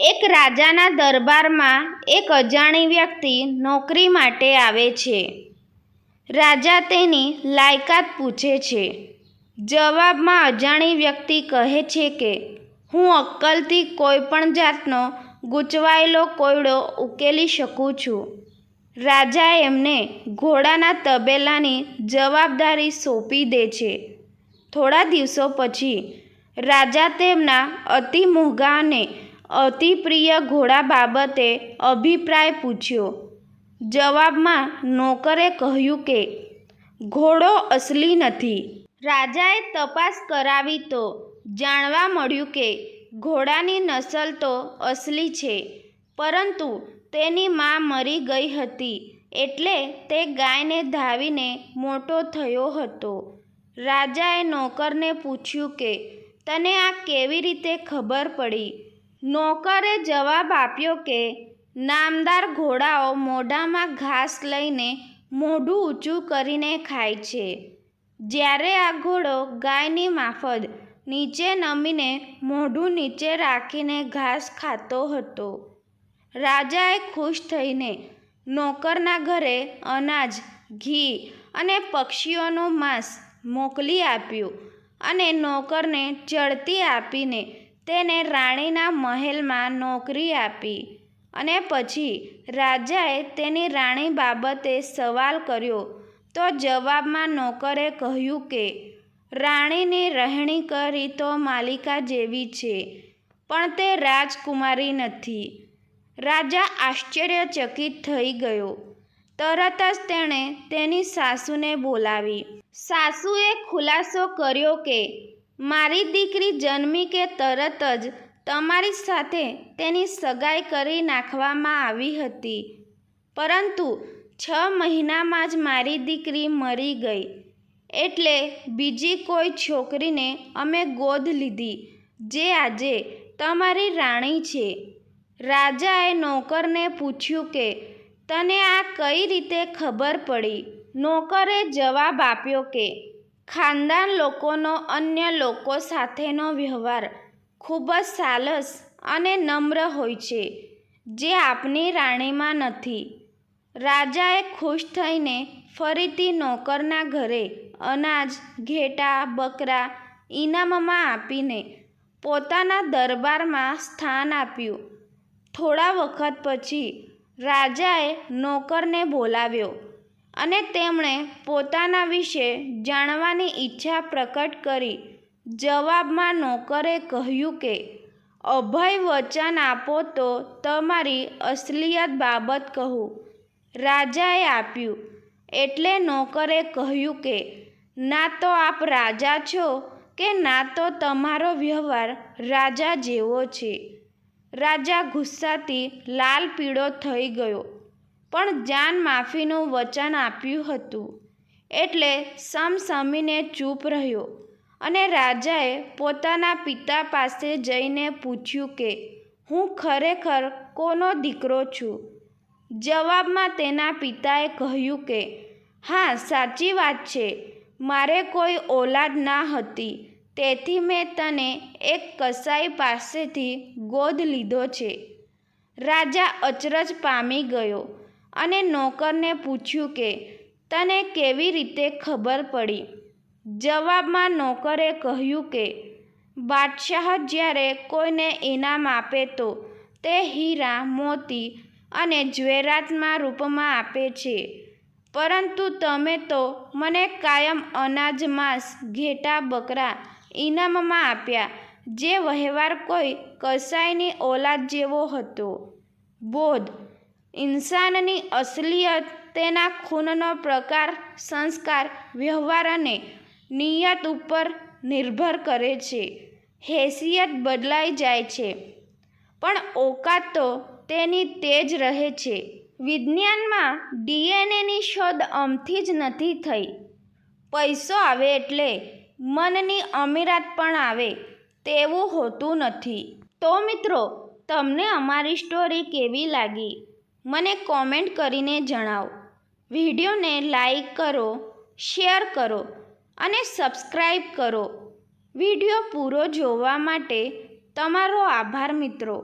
એક રાજાના દરબારમાં એક અજાણી વ્યક્તિ નોકરી માટે આવે છે. રાજા તેની લાયકાત પૂછે છે. જવાબમાં અજાણી વ્યક્તિ કહે છે કે, હું અક્કલથી કોઈ પણ જાતનો ગૂંચવાયેલો કોયડો ઉકેલી શકું છું. રાજા એમને ઘોડાના તબેલાની જવાબદારી સોંપી દે છે. થોડા દિવસો પછી, રાજા તેમના અતિ મોંઘા અને અતિ પ્રિય ઘોડા બાબતે અભિપ્રાય પૂછ્યો. જવાબમાં નોકરે કહ્યું કે, ઘોડો અસલી નથી. રાજાએ તપાસ કરાવી તો જાણવા મળ્યું કે, ઘોડાની નસલ તો અસલી છે, પરંતુ તેની મા મરી ગઈ હતી, એટલે તે ગાયને ધાવીને મોટો થયો હતો. રાજાએ નોકરને પૂછ્યું કે, તને આ કેવી રીતે ખબર પડી? નોકરે જવાબ આપ્યો કે, નામદાર ઘોડાઓ મોઢામાં ઘાસ લઈને મોઢું ઊંચું કરીને ખાય છે. જ્યારે આ ઘોડો ગાયની માફત નીચે નમીને મોઢું નીચે રાખીને ઘાસ ખાતો હતો. રાજાએ ખુશ થઈને નોકરના ઘરે અનાજ, ઘી અને પક્ષીઓનું માંસ મોકલી આપ્યું અને નોકરને ચડતી આપીને તેને રાણીના મહેલમાં નોકરી આપી અને પછી રાજાએ તેની રાણી બાબતે સવાલ કર્યો તો જવાબમાં નોકરે કહ્યું કે, રાણીની રહેણી કરી તો માલિકા જેવી છે, પણ તે રાજકુમારી નથી. રાજા આશ્ચર્યચકિત થઈ ગયો. તરત જ તેણે તેની સાસુને બોલાવી. સાસુએ ખુલાસો કર્યો કે મારી દીકરી જન્મી કે તરત જ તમારી સાથે તેની સગાઈ કરી નાખવામાં આવી હતી. પરંતુ છ મહિનામાં જ મારી દીકરી મરી ગઈ. એટલે બીજી કોઈ છોકરીને અમે ગોદ લીધી, જે આજે તમારી રાણી છે. રાજાએ નોકરને પૂછ્યું કે, તને આ કઈ રીતે ખબર પડી? નોકરે જવાબ આપ્યો કે ખાનદાન લોકોનો અન્ય લોકો સાથેનો વ્યવહાર ખૂબ જ સાલસ અને નમ્ર હોય છે, જે આપની રાણીમાં નથી. રાજાએ ખુશ થઈને ફરીથી નોકરના ઘરે અનાજ, ઘેટા, બકરા ઇનામમાં આપીને પોતાના દરબારમાં સ્થાન આપ્યું. થોડા વખત પછી રાજાએ નોકરને બોલાવ્યો. અને તેમણે પોતાના વિશે જાણવાની ઈચ્છા પ્રકટ કરી. જવાબમાં નોકરે કહ્યું કે, અભય વચન આપો તો તમારી અસલિયત બાબત કહું. રાજાએ આપ્યું. એટલે નોકરે કહ્યું કે, ના તો આપ રાજા છો કે ના તો તમારો વ્યવહાર રાજા જેવો છે. રાજા ગુસ્સાથી લાલ પીળો થઈ ગયો. પણ જાન માફીનું વચન આપ્યું હતું. એટલે સમસમીને ચૂપ રહ્યો અને રાજાએ પોતાના પિતા પાસે જઈને પૂછ્યું કે, હું ખરેખર કોનો દીકરો છું? જવાબમાં તેના પિતાએ કહ્યું કે, હા, સાચી વાત છે. મારે કોઈ ઓલાદ ના હતી. તેથી મેં તને એક કસાઈ પાસેથી ગોદ લીધો છે. રાજા અચરજ પામી ગયો અને નોકરને પૂછ્યું કે, તને કેવી રીતે ખબર પડી? જવાબમાં નોકરે કહ્યું કે, બાદશાહ જ્યારે કોઈને ઇનામ આપે તો તે હીરા, મોતી અને જ્વેરાતમાં રૂપમાં આપે છે. પરંતુ તમે તો મને કાયમ અનાજ, માંસ, ઘેટા, બકરા ઇનામમાં આપ્યા, જે વહેવાર કોઈ કસાઈની ઓલાદ જેવો હતો. બોધ ઇન્સાનની અસલિયત, તેના ખૂનનો પ્રકાર, સંસ્કાર, વ્યવહાર અને નિયત ઉપર નિર્ભર કરે છે. હેસિયત બદલાઈ જાય છે, પણ ઓકાત તો તેની તેજ રહે છે. વિજ્ઞાનમાં ડીએનએની શોધ અમથી જ નથી થઈ. પૈસો આવે એટલે મનની અમીરાત પણ આવે, તેવું હોતું નથી. તો મિત્રો, તમને અમારી સ્ટોરી કેવી લાગી? મને કોમેન્ટ કરીને જણાવો. વિડીયોને લાઈક કરો, શેર કરો અને સબસ્ક્રાઈબ કરો. વીડિયો પૂરો જોવા માટે તમારો આભાર મિત્રો.